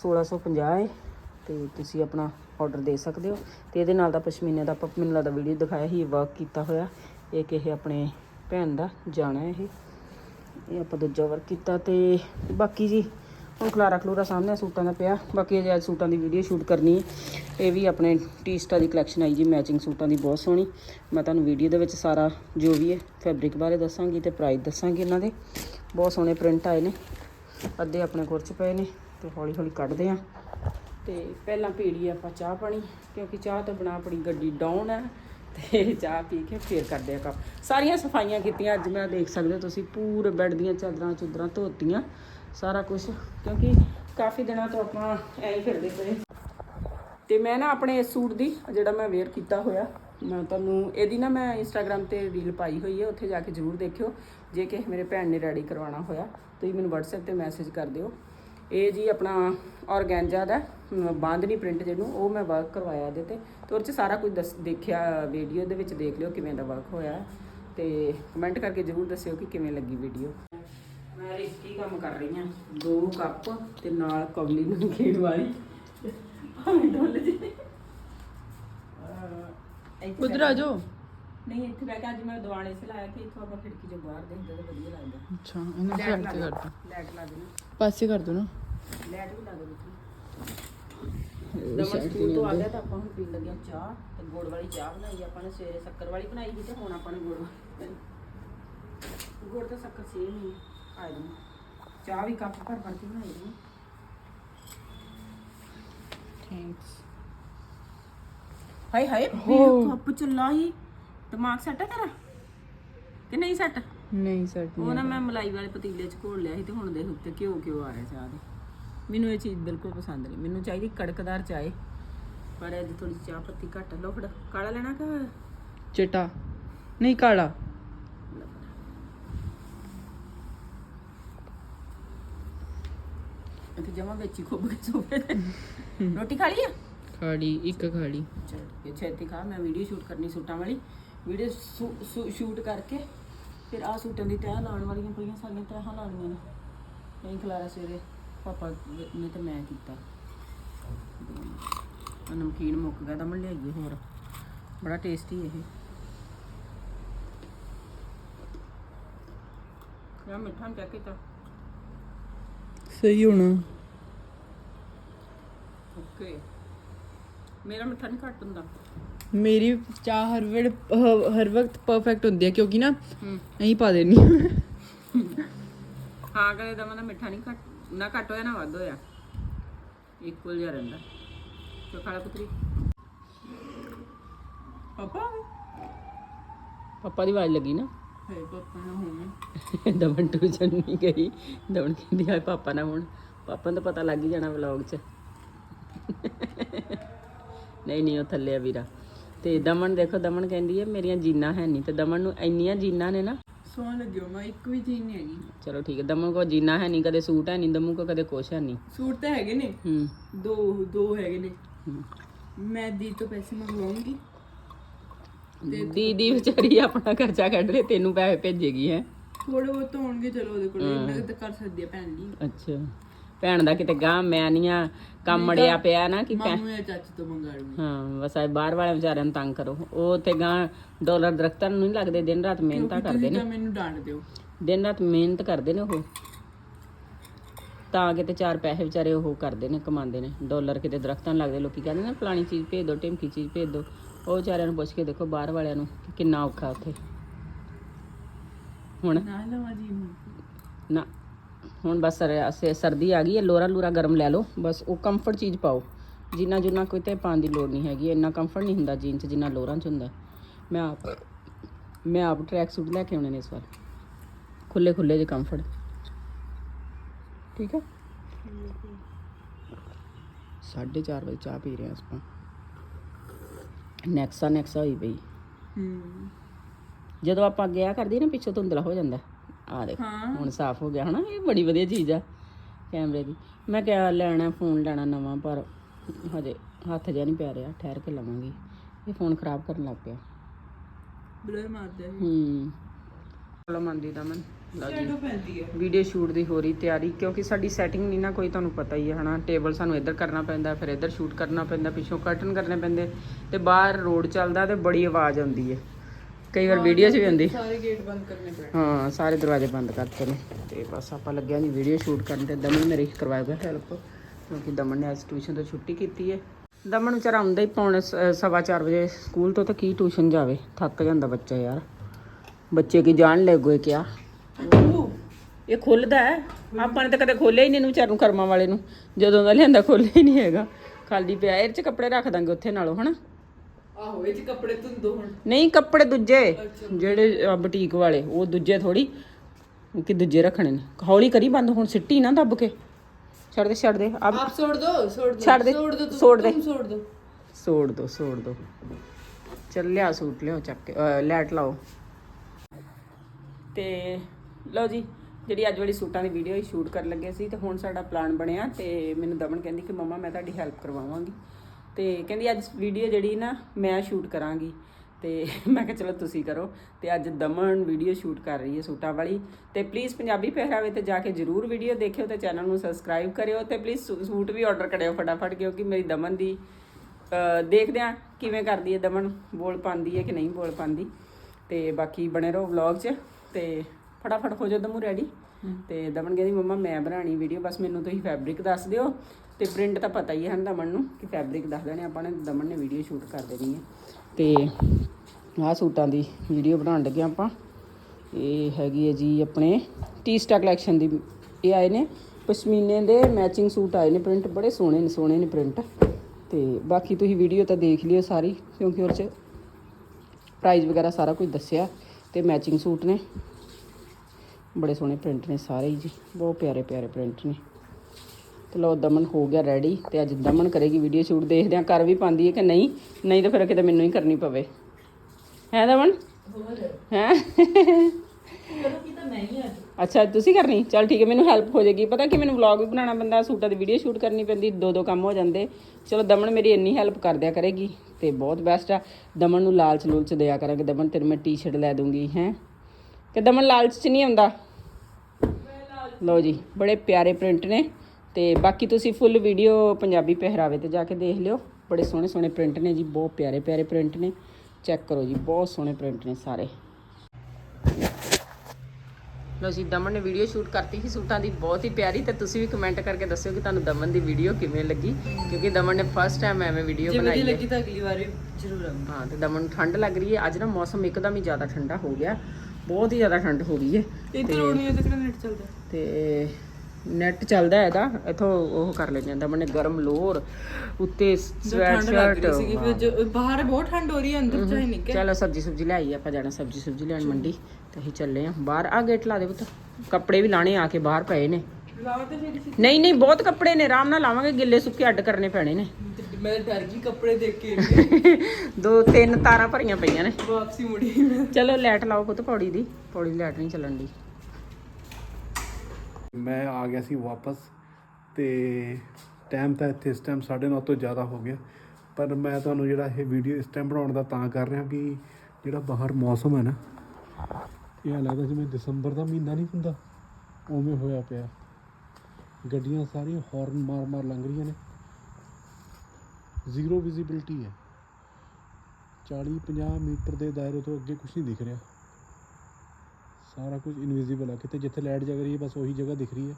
1650 ਹੈ। ਤੇ ਤੁਸੀਂ ਆਪਣਾ ਆਰਡਰ ਦੇ ਸਕਦੇ ਹੋ। ਤੇ ਇਹਦੇ ਨਾਲ ਦਾ ਪਸ਼ਮੀਨੇ ਦਾ ਆਪਾਂ, ਮੈਨੂੰ ਲੱਗਦਾ ਵੀਡੀਓ ਦਿਖਾਇਆ ਸੀ ਵਰਕ ਕੀਤਾ ਹੋਇਆ। ਇਹ ਕਿਸੇ ਆਪਣੇ ਭੈਣ ਦਾ ਜਾਣਾ ਇਹ। ਇਹ ਆਪਾਂ ਦੂਜਾ ਵਰਕ ਕੀਤਾ ਤੇ ਬਾਕੀ ਜੀ, ਹੁਣ ਖਲਾਰਾ ਖਲੂਰਾ ਸਾਹਮਣੇ ਸੂਟਾਂ ਦਾ ਪਿਆ। ਬਾਕੀ ਅਜੇ ਸੂਟਾਂ ਦੀ ਵੀਡੀਓ ਸ਼ੂਟ ਕਰਨੀ ਹੈ। ਇਹ ਵੀ ਆਪਣੇ ਟੀਸਟਾ ਦੀ ਕਲੈਕਸ਼ਨ ਆਈ ਜੀ ਮੈਚਿੰਗ ਸੂਟਾਂ ਦੀ ਬਹੁਤ ਸੋਹਣੀ। ਮੈਂ ਤੁਹਾਨੂੰ ਵੀਡੀਓ ਦੇ ਵਿੱਚ ਸਾਰਾ ਜੋ ਵੀ ਹੈ ਫੈਬਰਿਕ ਬਾਰੇ ਦੱਸਾਂਗੀ ਤੇ ਪ੍ਰਾਈਸ ਦੱਸਾਂਗੀ ਇਹਨਾਂ ਦੇ। ਬਹੁਤ ਸੋਹਣੇ ਪ੍ਰਿੰਟ ਆਏ ਨੇ। ਅੱਧੇ ਆਪਣੇ ਕੋਲ ਚ ਪਏ ਨੇ ਤੇ ਹੌਲੀ ਹੌਲੀ ਕੱਢਦੇ ਆ ਤੇ ਪਹਿਲਾਂ ਪੀ ਆਪਾਂ ਚਾਹ ਪਾਣੀ, ਕਿਉਂਕਿ ਚਾਹ ਤੋਂ ਬਿਨਾ ਆਪਣੀ ਗੱਡੀ ਡਾਊਨ ਹੈ, ਤੇ ਚਾਹ ਪੀ ਕੇ ਫੇਰ ਕਰਦੇ ਆ ਕੰਮ। ਸਾਰੀਆਂ ਸਫਾਈਆਂ ਕੀਤੀਆਂ, ਅੱਜ ਮੈਂ ਦੇਖ ਸਕਦੇ ਹੋ ਤੁਸੀਂ ਪੂਰੇ ਬੈੱਡ ਦੀਆਂ ਚਾਦਰਾਂ ਚੁਦਰਾਂ ਧੋਤੀਆਂ, ਸਾਰਾ ਕੁਝ ਕਿਉਂਕਿ ਕਾਫੀ ਦਿਨਾਂ ਤੋਂ ਆਪਾਂ ਐਂ ਹੀ ਫਿਰਦੇ ਪਏ। ਤੇ ਮੈਂ ਨਾ ਆਪਣੇ ਇਸ ਸੂਟ ਦੀ, ਜਿਹੜਾ ਮੈਂ ਵੇਅਰ ਕੀਤਾ ਹੋਇਆ, ਮੈਂ ਤੁਹਾਨੂੰ, ਇਹਦੀ ਨਾ ਮੈਂ ਇੰਸਟਾਗ੍ਰam ਤੇ ਰੀਲ ਪਾਈ ਹੋਈ ਹੈ, ਉੱਥੇ ਜਾ ਕੇ ਜ਼ਰੂਰ ਦੇਖਿਓ, ਜੇ ਕਿ ਮੇਰੇ ਭੈਣ ਨੇ ਰੈਡੀ ਕਰਵਾਉਣਾ ਹੋਇਆ, ਤੁਸੀਂ ਮੈਨੂੰ WhatsApp ਤੇ ਮੈਸੇਜ ਕਰ ਦਿਓ। ਇਹ ਜੀ ਆਪਣਾ ਔਰਗੈਂਜਾ ਦਾ ਬਾਂਦਨੀ ਪ੍ਰਿੰਟ ਜਿਹਨੂੰ ਉਹ ਮੈਂ ਵਰਕ ਕਰਵਾਇਆ ਇਹਦੇ ਤੇ। ਤੇ ਉਹਦੇ ਚ ਸਾਰਾ ਕੁਝ ਦੱਸ ਦੇਖਿਆ ਵੀਡੀਓ ਦੇ ਵਿੱਚ ਦੇਖ ਲਿਓ ਕਿਵੇਂ ਦਾ ਵਰਕ ਹੋਇਆ। ਤੇ ਕਮੈਂਟ ਕਰਕੇ ਜ਼ਰੂਰ ਦੱਸਿਓ ਕਿ ਕਿਵੇਂ ਲੱਗੀ ਵੀਡੀਓ ਮੈਂ ਰਿਸਕੀ ਕੰਮ ਕਰ ਰਹੀ ਹਾਂ। ਦੋ ਕੱਪ ਤੇ ਨਾਲ ਕੌਲੀ ਨਮਕੀਨ ਵਾਲੀ। ਭਾਵੇਂ ਡੋਲ ਜੇ। ਅਹ, ਉਧਰ ਆ ਜਾਓ। ਨਹੀਂ ਇੱਥੇ ਬੈ ਕੇ ਅੱਜ ਮੈਂ ਦਿਵਾਲੇ ਸੇ ਲਾਇਆ ਕਿ ਇੱਥੋਂ ਆਪਾਂ ਖਿੜਕੀ ਚੋਂ ਬਾਹਰ ਦੇਖਦੇ ਤਾਂ ਵਧੀਆ ਲੱਗਦਾ। ਅੱਛਾ ਇਹਨੂੰ ਸਾਈਡ ਤੇ ਕਰ ਦੋ। ਲਾਈਟ ਲਾ ਦੇਣਾ ਪਾਸੇ ਕਰ ਦੋ ਨਾ। ਲਾਈਟ ਵੀ ਲਾ ਦੇ ਵਿੱਚ ਦਮਨ ਸਕੂਲ ਤੋਂ ਆ ਗਿਆ ਤਾਂ ਆਪਾਂ ਹੁਣ ਪੀਣ ਲੱਗਿਆ ਚਾਹ ਤੇ ਗੁੜ ਵਾਲੀ ਚਾਹ ਬਣਾਈ ਆਪਾਂ ਨੇ ਸਵੇਰੇ ਸ਼ੱਕਰ ਵਾਲੀ ਬਣਾਈ ਸੀ ਤੇ ਹੁਣ ਆਪਾਂ ਨੇ ਗੁੜ ਵਾਲੀ ਗੁੜ ਤੇ ਸ਼ੱਕਰ ਸੇਮ ਹੀ ਆ ਜੀ ਚਾਹ ਵੀ ਕੱਪ ਭਰ ਭਰ ਕੇ ਬਣਾਈ ਦੀ ਥੈਂਕਸ ਹਾਏ ਹਾਏ ਵੀ ਕੱਪ ਚੱਲਾ ਹੀ ਦਿਮਾਗ ਸੈੱਟ ਕਰਾ ਕਿ ਨਹੀਂ ਸੈੱਟ ਨਹੀਂ ਸੈਟ ਉਹ ਨਾ ਮੈਂ ਮਲਾਈ ਵਾਲੇ ਪਤੀਲੇ 'ਚ ਘੋਲ ਲਿਆ ਸੀ ਤੇ ਹੁਣ ਦੇ ਉੱਤੇ ਘਿਓ ਘਿਓ ਆ ਰਿਹਾ ਚਾਹ ਦੇ। ਮੈਨੂੰ ਇਹ ਚੀਜ਼ ਬਿਲਕੁਲ ਪਸੰਦ ਨਹੀਂ। ਮੈਨੂੰ ਚਾਹੀਦੀ ਕੜਕਦਾਰ ਚਾਹ ਪਰ ਅੱਜ ਥੋੜੀ ਚਾਹ ਪੱਤੀ ਘੱਟ ਲਓ ਫੜ ਕਾਲਾ ਲੈਣਾ ਕਿ ਚਿੱਟਾ? ਨਹੀਂ ਕਾਲਾ। ਇੱਥੇ ਜਮਾ ਵਿੱਚ ਹੀ ਖੁੱਬ ਕੇ ਸੋਫੇ ਤੇ। ਰੋਟੀ ਖਾ ਲਈ ਆ? ਖਾਲੀ ਇੱਕ ਖਾਲੀ ਚਲ ਇਹ ਛੇਤੀ ਖਾ। ਮੈਂ ਵੀਡੀਓ ਸ਼ੂਟ ਕਰਨੀ ਸੂਟਾਂ ਵਾਲੀ। ਵੀਡੀਓ ਸ਼ੂਟ ਕਰਕੇ ਫਿਰ ਆ ਸੂਟਾਂ ਦੀ ਤੈਅ ਲਾਉਣ ਵਾਲੀਆਂ ਪਈਆਂ ਸਾਰੀਆਂ ਤੈਹਾਂ ਲਾਉਣੀਆਂ ਨੇ। ਨਹੀਂ ਖਲਾਰਾ ਸਵੇਰੇ ਪਾਪਾ ਨੇ ਤੇ ਮੈਂ ਕੀਤਾ। ਨਮਕੀਨ ਮੁੱਕ ਗਿਆ ਤਾਂ ਮੈਂ ਲਿਆਈਏ ਹੋਰ। ਬੜਾ ਟੇਸਟੀ ਇਹ। ਯਾ ਮਿੱਠਾ ਚੈੱਕ ਕੀਤਾ ਸਹੀ ਹੋਣਾ। ਓਕੇ ਮੇਰਾ ਮਿੱਠਾ ਨਹੀਂ ਘੱਟ ਹੁੰਦਾ। ਮੇਰੀ ਚਾਹ ਹਰ ਵੇਲੇ ਹਰ ਵਕਤ ਪਰਫੈਕਟ ਹੁੰਦੀ ਹੈ ਕਿਉਂਕਿ ਨਾ ਨਹੀਂ ਪਾ ਦੇਣੀ ਹਾਂ ਕਦੇ ਦਾ ਮਨ ਮਿੱਠਾ ਨਹੀਂ ਘੱਟ ਨਾ ਘੱਟ ਹੋਇਆ ਨਾ ਵੱਧ ਹੋਇਆ। ਇਕੁਅਲ ਜਿਹਾ ਰਹਿੰਦਾ। ਤੋ ਖਾਲਾ ਪੁੱਤਰੀ। ਪਾਪਾ? ਪਾਪਾ ਦੀ ਆਵਾਜ਼ ਲੱਗੀ ਨਾ। ਹੈ ਪਾਪਾ ਨਾ ਹੋਣੇ। ਦਮਨ ਟਿਊਸ਼ਨ ਨਹੀਂ ਗਈ। ਦਮਨ ਕਹਿੰਦੀ ਆ ਪਾਪਾ ਨਾ ਹੁਣ। ਪਾਪਾ ਨੂੰ ਤਾਂ ਪਤਾ ਲੱਗ ਹੀ ਜਾਣਾ ਵਲੌਗ 'ਚ। ਨਹੀਂ ਨਹੀਂ ਉਹ ਥੱਲੇ ਆ ਵੀਰਾ। ਤੇ ਦਮਨ ਦੇਖੋ ਦਮਨ ਕਹਿੰਦੀ ਹੈ ਮੇਰੀਆਂ ਜੀਨਾਂ ਹੈ ਨਹੀਂ। ਤੇ ਦਮਨ ਨੂੰ ਇੰਨੀਆਂ ਜੀਨਾਂ ਨੇ ਨਾ। ਸੋਹਣ ਲੱਗਿਓ ਮੈਂ ਇੱਕ ਵੀ ਚੀਜ਼ ਨਹੀਂ ਹੈਗੀ। ਚਲੋ ਠੀਕ ਹੈ ਦਮਨ ਕੋ ਜੀਨਾ ਹੈ ਨਹੀਂ ਕਦੇ ਸੂਟ ਹੈ ਨਹੀਂ ਦਮੂ ਕੋ ਕਦੇ ਕੁਛ ਹੈ ਨਹੀਂ। ਸੂਟ ਤਾਂ ਹੈਗੇ ਨੇ। ਹੂੰ। ਦੋ ਦੋ ਹੈਗੇ ਨੇ। ਹੂੰ। ਮੈਂ ਦੀ ਤੋਂ ਪੈਸੇ ਮੰਗਵਾਉਂਗੀ। ਦੀਦੀ ਵਿਚਾਰੀ ਆਪਣਾ ਖਰਚਾ ਕੱਢ ਲੈ ਤੈਨੂੰ ਪੈਸੇ ਭੇਜੇਗੀ ਹੈ। ਥੋੜੇ ਬਹੁਤ ਤਾਂ ਹੋਣਗੇ ਚਲੋ ਉਹਦੇ ਕੋਲ ਇੰਨਾ ਕੁ ਤਾਂ ਕਰ ਸਕਦੀ ਹੈ ਭੈਣ ਜੀ। ਅੱਛਾ। ਭੈਣ ਦਾ ਕਿਤੇ ਗਾਂ ਮੈਂ ਨਹੀਂ ਆ ਕੰਮ ਪਿਆ ਨਾ ਕਿ ਪੈ ਮਾਮੂ ਜਾਂ ਚਾਚੀ ਤੋਂ ਮੰਗਾ ਲੂੰਗੀ ਹਾਂ ਬਸ ਆ ਬਾਹਰ ਵਾਲੇ ਵਿਚਾਰਿਆਂ ਨੂੰ ਤੰਗ ਕਰੋ। ਉਹ ਤੇ ਗਾਂ ਡਾਲਰ ਦਰਖਤਾਂ ਨੂੰ ਨਹੀਂ ਲੱਗਦੇ ਦਿਨ ਰਾਤ ਮਿਹਨਤਾਂ ਕਰਦੇ ਨੇ। ਤਾਂ ਮੈਨੂੰ ਡਾਂਟ ਦਿਓ। ਦਿਨ ਰਾਤ ਮਿਹਨਤ ਕਰਦੇ ਨੇ ਉਹ। ਤਾਂ ਕਿਤੇ ਚਾਰ ਪੈਸੇ ਵਿਚਾਰੇ ਉਹ ਕਰਦੇ ਨੇ ਕਮਾਉਂਦੇ ਨੇ। ਡਾਲਰ ਕਿਤੇ ਦਰਖਤਾਂ ਨੂੰ ਲੱਗਦੇ ਲੋਕੀ ਕਹਿੰਦੇ ਨੇ ਫਲਾਣੀ ਚੀਜ਼ ਭੇਜ ਦਿਓ ਢਿਮਕੀ ਚੀਜ਼ ਭੇਜ ਦਿਓ ਉਹ ਵਿਚਾਰਿਆਂ ਨੂੰ ਪੁੱਛ ਕੇ ਦੇਖੋ ਬਾਹਰ ਵਾਲਿਆਂ ਨੂੰ ਕਿ ਕਿੰਨਾ ਔਖਾ ਉੱਥੇ। ਹੁਣ ਨਾ ਲਵਾਂ ਜੀ। ਨਾ। ਹੁਣ ਬਸ ਸਰਦੀ ਆ ਗਈ ਹੈ ਲੋਰਾ ਲੂਰਾ ਗਰਮ ਲੈ ਲਓ। ਬਸ ਉਹ ਕੰਫਰਟ ਚੀਜ਼ ਪਾਓ। ਜਿੰਨਾ ਜਿੰਨਾ ਕੋਈ ਤੇ ਪਾਉਣ ਦੀ ਲੋੜ ਨਹੀਂ ਹੈਗੀ ਇੰਨਾ ਕੰਫਰਟ ਨਹੀਂ ਹੁੰਦਾ ਜੀਨ 'ਚ ਜਿੰਨਾ ਲੋਰਾਂ 'ਚ ਹੁੰਦਾ। ਮੈਂ ਆਪ ਮੈਂ ਆਪ ਟਰੈਕ ਸੂਟ ਲੈ ਕੇ ਆਉਣੇ ਨੇ ਇਸ ਵਾਰ। ਖੁੱਲੇ ਖੁੱਲੇ ਜਿਹੇ ਕੰਫਰਟ ਠੀਕ ਹੈ? 4:30 ਵਜੇ ਚਾਹ ਪੀ ਰਹੇ ਆਪਾਂ। ਨੈਕਸਾ ਨੈਕਸਾ ਹੋਈ ਪਈ। ਹੂੰ। ਜਦੋਂ ਆਪਾਂ ਅੱਗੇ ਆ ਕਰਦੀ ਨਾ ਪਿੱਛੋਂ ਧੁੰਦਲਾ ਹੋ ਜਾਂਦਾ। ਆ ਦੇਖ ਹੁਣ ਸਾਫ਼ ਹੋ ਗਿਆ ਹਨਾ ਇਹ ਬੜੀ ਵਧੀਆ ਚੀਜ਼ ਆ ਕੈਮਰੇ ਦੀ। ਮੈਂ ਕਿਹਾ ਲੈਣਾ ਫੋਨ ਲੈਣਾ ਨਵਾਂ ਪਰ ਹਜੇ ਹੱਥ ਜਿਹਾ ਨਹੀਂ ਪੈ ਰਿਹਾ ਠਹਿਰ ਕੇ ਲਵਾਂਗੀ। ਇਹ ਫੋਨ ਖਰਾਬ ਕਰਨ ਲੱਗ ਪਿਆ। ਬਲਰ ਮਾਰਦਾ ਹੂੰ। ਚਲੋ ਮੰਦੀ ਦਾ ਮਨ ਲਓ ਜੀ। ਵੀਡੀਓ ਸ਼ੂਟ ਦੀ ਹੋ ਰਹੀ ਤਿਆਰੀ ਕਿਉਂਕਿ ਸਾਡੀ ਸੈਟਿੰਗ ਨਹੀਂ ਨਾ ਕੋਈ ਤੁਹਾਨੂੰ ਪਤਾ ਹੀ ਹੈ ਹਨਾ। ਟੇਬਲ ਸਾਨੂੰ ਇੱਧਰ ਕਰਨਾ ਪੈਂਦਾ ਫਿਰ ਇੱਧਰ ਸ਼ੂਟ ਕਰਨਾ ਪੈਂਦਾ ਪਿੱਛੋਂ ਕਰਟਨ ਕਰਨੇ ਪੈਂਦੇ ਤੇ ਬਾਹਰ ਰੋਡ ਚੱਲਦਾ ਤੇ ਬੜੀ ਆਵਾਜ਼ ਆਉਂਦੀ ਹੈ ਕਈ ਵਾਰ ਵੀਡੀਓ 'ਚ ਵੀ ਆਉਂਦੀ। ਸਾਰੇ ਗੇਟ ਬੰਦ ਕਰਨੇ ਪੈਣੇ। ਹਾਂ ਸਾਰੇ ਦਰਵਾਜ਼ੇ ਬੰਦ ਕਰਤੇ ਨੇ। ਤੇ ਬਸ ਆਪਾਂ ਲੱਗਿਆ ਨਹੀਂ ਵੀਡੀਓ ਸ਼ੂਟ ਕਰਨ ਤੇ। ਦਮਨ ਮੇਰੇ ਕਰਵਾਏਗਾ ਹੈਲਪ ਕਿਉਂਕਿ ਦਮਨ ਨੇ ਅੱਜ ਟਿਊਸ਼ਨ ਤੋਂ ਛੁੱਟੀ ਕੀਤੀ ਹੈ ਦਮਨ ਵਿਚਾਰਾ ਆਉਂਦਾ ਹੀ ਪੌਣੇ ਸ- ਸਵਾ ਚਾਰ ਵਜੇ ਸਕੂਲ ਤੋਂ ਤਾਂ ਕੀ ਟਿਊਸ਼ਨ ਜਾਵੇ? ਥੱਕ ਜਾਂਦਾ ਬੱਚਾ ਯਾਰ। ਬੱਚੇ ਕੀ ਜਾਣ ਲੱਗੋਏ ਕਿਆ? ਇਹ ਖੁੱਲਦਾ ਹੈ। ਆਪਾਂ ਨੇ ਤਾਂ ਕਦੇ ਖੋਲਿਆ ਹੀ ਨਹੀਂ ਇਹਨੂੰ ਵਿਚਾਰ ਨੂੰ ਕਰਮਾਂ ਵਾਲੇ ਨੂੰ। ਜਦੋਂ ਦਾ ਲਿਆਂਦਾ ਖੋਲਿਆ ਹੀ ਨਹੀਂ ਹੈਗਾ। ਖਾਲੀ ਪਿਆ ਇਹ ਚ ਕੱਪੜੇ ਰੱਖ ਦਾਂਗੇ ਉੱਥੇ ਨਾਲੋਂ ਹਨਾ? ਆਹੋ ਇਹ ਚ ਕੱਪੜੇ ਧੁੰਦੋ ਹੁਣ। ਨਹੀਂ ਕੱਪੜੇ ਦੂਜੇ। ਜਿਹੜੇ ਬੁਟੀਕ ਵਾਲੇ ਉਹ ਦੂਜੇ ਥੋੜੀ ਕਿ ਦੂਜੇ ਰੱਖਣੇ ਨੇ। ਹੌਲੀ ਕਰੀ ਬੰਦ ਹੁਣ ਸਿੱਟੀ ਨਾ ਦੱਬ ਕੇ। ਛੱਡ ਦੇ ਛੱਡ ਦੇ ਆਪ ਆਪ ਛੋੜ ਦੋ ਛੋੜ ਦੋ ਛੱਡ ਦੇ ਛੋੜ ਦੋ ਛੋੜ ਦੇ। ਛੋੜ ਦੋ। ਸੋੜ ਦੋ ਸੋੜ ਦੋ। ਚੱਲ ਲਿਆ ਸੂਟ ਲਿਓ ਚੱਕ ਕੇ ਲੈਟ ਲਾਓ। ਤੇ ਲਓ ਜੀ ਜਿਹੜੀ ਅੱਜ ਵਾਲੀ ਸੂਟਾਂ ਦੀ ਵੀਡੀਓ ਹੀ ਸ਼ੂਟ ਕਰਨ ਲੱਗੇ ਸੀ ਤੇ ਹੁਣ ਸਾਡਾ ਪਲਾਨ ਬਣਿਆ ਤੇ ਮੈਨੂੰ ਦਮਨ ਕਹਿੰਦੀ ਕਿ ਮਮਾ ਮੈਂ ਤੁਹਾਡੀ ਹੈਲਪ ਕਰਵਾਵਾਂਗੀ। ਤੇ ਕਹਿੰਦੀ ਅੱਜ ਵੀਡੀਓ ਜਿਹੜੀ ਨਾ ਮੈਂ ਸ਼ੂਟ ਕਰਾਂਗੀ। ਤੇ [LAUGHS] ਮੈਂ ਕਿਹਾ ਚਲੋ ਤੁਸੀਂ ਕਰੋ। ਤੇ ਅੱਜ ਦਮਨ ਵੀਡੀਓ ਸ਼ੂਟ ਕਰ ਰਹੀ ਹੈ ਸੂਟਾਂ ਵਾਲੀ। ਤੇ ਪਲੀਜ਼ ਪੰਜਾਬੀ ਪਹਿਰਾਵੇ ਤੇ ਜਾ ਕੇ ਜਰੂਰ ਵੀਡੀਓ ਦੇਖਿਓ ਤੇ ਚੈਨਲ ਨੂੰ ਸਬਸਕ੍ਰਾਈਬ ਕਰਿਓ ਤੇ ਪਲੀਜ਼ ਸੂਟ ਵੀ ਆਰਡਰ ਕਰਿਓ ਫਟਾਫਟ ਕਿਉਂਕਿ ਮੇਰੀ ਦਮਨ ਦੀ, ਅਹ, ਦੇਖਦੇ ਆ ਕਿਵੇਂ ਕਰਦੀ ਹੈ ਦਮਨ। ਬੋਲ ਪਾਉਂਦੀ ਹੈ ਕਿ ਨਹੀਂ ਬੋਲ ਪਾਉਂਦੀ। ਤੇ ਬਾਕੀ ਬਣੇ ਰਹੋ ਵਲੌਗ 'ਚ ਤੇ ਫਟਾਫਟ ਹੋ ਜਾਓ ਦਮੂ ਰੈਡੀ ਤੇ ਦਮਨ ਕਹਿੰਦੀ, ਮੰਮਾ, ਮੈਂ ਬਣਾਣੀ ਵੀਡੀਓ ਬਸ ਮੈਨੂੰ ਤੁਸੀਂ ਫੈਬਰਿਕ ਦੱਸ ਦਿਓ। ਤੇ ਪ੍ਰਿੰਟ ਤਾਂ ਪਤਾ ਹੀ ਹੈ ਨਾ ਦਮਨ ਨੂੰ ਕਿ ਫੈਬਰਿਕ ਦੱਸ ਦੇਣੇ, ਆਪਾਂ ਨੇ ਦਮਨ ਨੇ ਵੀਡੀਓ ਸ਼ੂਟ ਕਰ ਦੇਣੀ ਹੈ। ਤੇ ਆਹ ਸੂਟਾਂ ਦੀ ਵੀਡੀਓ ਬਣਾਉਣ ਲੱਗੇ ਆਪਾਂ। ਇਹ ਹੈਗੀ ਹੈ ਜੀ ਆਪਣੇ ਟੀਸਟਾ ਕਲੈਕਸ਼ਨ ਦੀ, ਇਹ ਆਏ ਨੇ। ਪਸ਼ਮੀਨੇ ਦੇ ਮੈਚਿੰਗ ਸੂਟ ਆਏ ਨੇ ਪ੍ਰਿੰਟ ਬੜੇ ਸੋਹਣੇ ਨੇ ਸੋਹਣੇ ਨੇ ਪ੍ਰਿੰਟ ਤੇ ਬਾਕੀ ਤੁਸੀਂ ਵੀਡੀਓ ਤਾਂ ਦੇਖ ਲਿਓ ਸਾਰੀ, ਕਿਉਂਕਿ ਉਹਦੇ 'ਚ ਪ੍ਰਾਈਸ ਵਗੈਰਾ ਸਾਰਾ ਕੁਝ ਦੱਸਿਆ ਤੇ ਮੈਚਿੰਗ ਸੂਟ ਨੇ। ਬੜੇ ਸੋਹਣੇ ਪ੍ਰਿੰਟ ਨੇ ਸਾਰੇ ਹੀ ਜੀ, ਬਹੁਤ ਪਿਆਰੇ ਪਿਆਰੇ ਪ੍ਰਿੰਟ ਨੇ। ਤੇ ਲੋ ਦਮਨ ਹੋ ਗਿਆ ਰੈਡੀ ਤੇ ਅੱਜ ਦਮਨ ਕਰੇਗੀ ਵੀਡੀਓ ਸ਼ੂਟ ਦੇਖਦੇ ਆ ਕਰ ਵੀ ਪਾਉਂਦੀ ਹੈ ਕਿ ਨਹੀਂ ਨਹੀਂ ਤਾਂ ਫਿਰ ਕਿਤੇ ਮੈਨੂੰ ਹੀ ਕਰਨੀ ਪਵੇ। ਹੈ ਦਮਨ? ਹੈ? ਅੱਛਾ, ਤੁਸੀਂ ਕਰਨੀ? ਚਲ ਠੀਕ ਹੈ, ਮੈਨੂੰ ਹੈਲਪ ਹੋ ਜਾਏਗੀ। ਪਤਾ ਕਿ ਮੈਨੂੰ ਵਲੌਗ ਵੀ ਬਣਾਉਣਾ ਪੈਂਦਾ, ਸੂਟਾਂ ਦੀ ਵੀਡੀਓ ਸ਼ੂਟ ਕਰਨੀ ਪੈਂਦੀ ਦੋ ਦੋ ਕੰਮ ਹੋ ਜਾਂਦੇ। ਚਲੋ ਦਮਨ ਮੇਰੀ ਇੰਨੀ ਹੈਲਪ ਕਰ ਦਿਆ ਕਰੇਗੀ ਤੇ ਬਹੁਤ ਬੈਸਟ ਆ। ਦਮਨ ਨੂੰ ਲਾਲਚ ਲੂਲਚ ਦਿਆ ਕਰਾਂਗੇ। ਦਮਨ ਤੇਰੇ ਮੈਂ ਟੀ-ਸ਼ਰਟ ਲੈ ਦੂੰਗੀ, ਹੈ? ਕਿ ਦਮਨ ਲਾਲਚ ਚ ਨਹੀਂ ਆਉਂਦਾ। ਲਓ ਜੀ ਬੜੇ ਪਿਆਰੇ ਪ੍ਰਿੰਟ ਨੇ ਤੇ ਬਾਕੀ ਤੁਸੀਂ ਫੁੱਲ ਵੀਡੀਓ ਪੰਜਾਬੀ ਪਹਿਰਾਵੇ ਤੇ ਜਾ ਕੇ ਦੇਖ ਲਿਓ। ਬੜੇ ਸੋਹਣੇ ਸੋਹਣੇ ਪ੍ਰਿੰਟ ਨੇ ਜੀ ਬਹੁਤ ਪਿਆਰੇ ਪਿਆਰੇ ਪ੍ਰਿੰਟ ਨੇ। ਚੈੱਕ ਕਰੋ ਜੀ ਬਹੁਤ ਸੋਹਣੇ ਪ੍ਰਿੰਟ ਨੇ ਸਾਰੇ। ਲੋ ਜੀ ਦਮਨ ਨੇ ਵੀਡੀਓ ਸ਼ੂਟ ਕਰਤੀ ਸੀ ਸੂਟਾਂ ਦੀ ਬਹੁਤ ਹੀ ਪਿਆਰੀ ਤੇ ਤੁਸੀਂ ਵੀ ਕਮੈਂਟ ਕਰਕੇ ਦੱਸਿਓ ਕਿ ਤੁਹਾਨੂੰ ਦਮਨ ਦੀ ਵੀਡੀਓ ਕਿਵੇਂ ਲੱਗੀ ਕਿਉਂਕਿ ਦਮਨ ਨੇ ਫਸਟ ਟਾਈਮ ਐਵੇਂ ਵੀਡੀਓ ਬਣਾਈ ਹੈ। ਤਾਂ ਅਗਲੀ ਵਾਰ ਜ਼ਰੂਰ ਆਉਂਗਾ ਹਾਂ ਤੇ ਦਮਨ ਨੂੰ ਠੰਡ ਲੱਗ ਰਹੀ ਹੈ। ਅੱਜ ਨਾ ਮੌਸਮ ਇੱਕਦਮ ਹੀ ਜ਼ਿਆਦਾ ਠੰਡਾ ਹੋ ਗਿਆ। ਬਹੁਤ ਹੀ ਜ਼ਿਆਦਾ ਠੰਡ ਹੋ ਗਈ ਹੈ। ਇੱਧਰ ਆਉਣੀ ਹੈ ਤੇ ਕਿਹੜਾ ਨੈਟ ਚੱਲਦਾ। ਤੇ ਨੈਟ ਚੱਲਦਾ ਹੈ ਇਹਦਾ ਇਥੋਂ ਉਹ ਕਰ ਲੈ ਜਾਂਦਾ ਮੈਨੇ ਗਰਮ ਲੋਰ ਉੱਤੇ ਸਵੈਟ ਠੰਡ ਲੱਗ ਸ਼ਰਟ ਰਹੀ ਸੀਗੀ ਬਾਹਰ ਬਹੁਤ ਠੰਡ ਹੋ ਰਹੀ ਹੈ ਅੰਦਰ ਚਾਹੇ ਨਿੱਕੇ ਚਲੋ ਸਬਜੀ ਸੁਬਜੀ ਲਿਆਈ ਆਪਾਂ ਜਾਣਾ ਸਬਜੀ ਸੁਬਜੀ ਲੈਣ ਮੰਡੀ ਤੇ ਅਸੀਂ ਚੱਲੇ ਆ। ਬਾਹਰ ਆ ਗੇਟ ਲਾ ਦੇ ਪੁੱਤ। ਕੱਪੜੇ ਵੀ ਲਾਣੇ ਆ ਕੇ ਬਾਹਰ ਪਏ ਨੇ। ਨਹੀਂ ਨਹੀਂ ਬਹੁਤ ਕੱਪੜੇ ਨੇ ਆਰਾਮ ਨਾਲ ਲਾਵਾਂਗੇ ਗਿੱਲੇ ਸੁੱਕੇ ਅੱਡ ਕਰਨੇ ਪੈਣੇ ਨੇ। ਮੈਂ ਡਰ ਗਈ ਕੱਪੜੇ ਦੇਖ ਕੇ। [LAUGHS] ਦੋ ਤਿੰਨ ਤਾਰਾਂ ਭਰੀਆਂ ਪਈਆਂ ਨੇ। ਵਾਪਸੀ ਮੁੜੀ ਮੈਂ। ਚਲੋ ਲਾਈਟ ਲਾਓ ਪੁੱਤ ਪੌੜੀ ਦੀ। ਪੌੜੀ ਦੀ ਲਾਈਟ ਨਹੀਂ ਚੱਲਣ ਦੀ। ਮੈਂ ਆ ਗਿਆ ਸੀ ਵਾਪਸ ਤੇ ਟਾਈਮ ਤਾਂ ਇੱਥੇ ਇਸ ਟਾਈਮ 9:30 ਤੋਂ ਜ਼ਿਆਦਾ ਹੋ ਗਿਆ। ਪਰ ਮੈਂ ਤੁਹਾਨੂੰ ਜਿਹੜਾ ਇਹ ਵੀਡੀਓ ਇਸ ਟਾਈਮ ਬਣਾਉਣ ਦਾ ਤਾਂ ਕਰ ਰਿਹਾ ਕਿ ਜਿਹੜਾ ਬਾਹਰ ਮੌਸਮ ਹੈ ਨਾ, ਇਹ ਲੱਗਦਾ ਜਿਵੇਂ ਦਸੰਬਰ ਦਾ ਮਹੀਨਾ ਨਹੀਂ ਹੁੰਦਾ। ਉਵੇਂ ਹੋਇਆ ਪਿਆ। ਗੱਡੀਆਂ ਸਾਰੀਆਂ ਹਾਰਨ ਮਾਰ-ਮਾਰ ਲੰਘ ਰਹੀਆਂ ਨੇ। ਜ਼ੀਰੋ ਵਿਜ਼ਿਬਿਲਟੀ ਹੈ। 40-50 ਮੀਟਰ ਦੇ ਦਾਇਰੇ ਤੋਂ ਅੱਗੇ ਕੁਝ ਨਹੀਂ ਦਿਖ ਰਿਹਾ। ਸਾਰਾ ਕੁਝ ਇਨਵਿਜ਼ੀਬਲ ਹੈ ਕਿਤੇ ਜਿੱਥੇ ਲਾਈਟ ਜਗ ਰਹੀ ਹੈ, ਬਸ ਉਹੀ ਜਗ੍ਹਾ ਦਿਖ ਰਹੀ ਹੈ।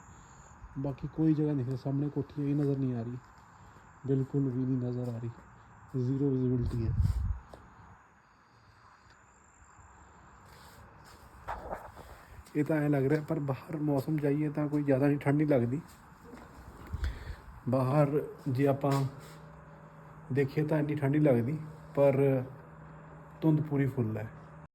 ਬਾਕੀ ਕੋਈ ਜਗ੍ਹਾ ਨਹੀਂ ਦਿਖ ਸਾਹਮਣੇ ਕੋਠੀ ਹੀ ਨਜ਼ਰ ਨਹੀਂ ਆ ਰਹੀ। ਬਿਲਕੁਲ ਵੀ ਨਹੀਂ ਨਜ਼ਰ ਆ ਰਹੀ। ਜ਼ੀਰੋ ਵਿਜ਼ਿਬਿਲਟੀ ਹੈ। ਇਹ ਤਾਂ ਐਂ ਲੱਗ ਰਿਹਾ, ਪਰ ਬਾਹਰ ਮੌਸਮ ਜਾਈਏ ਤਾਂ ਕੋਈ ਜ਼ਿਆਦਾ ਨਹੀਂ, ਠੰਡ ਨਹੀਂ ਲੱਗਦੀ। ਬਾਹਰ ਜੇ ਆਪਾਂ ਦੇਖੀਏ ਤਾਂ ਇੰਨੀ ਠੰਡ ਨਹੀਂ ਲੱਗਦੀ, ਪਰ ਧੁੰਦ ਪੂਰੀ ਫੁੱਲ ਹੈ।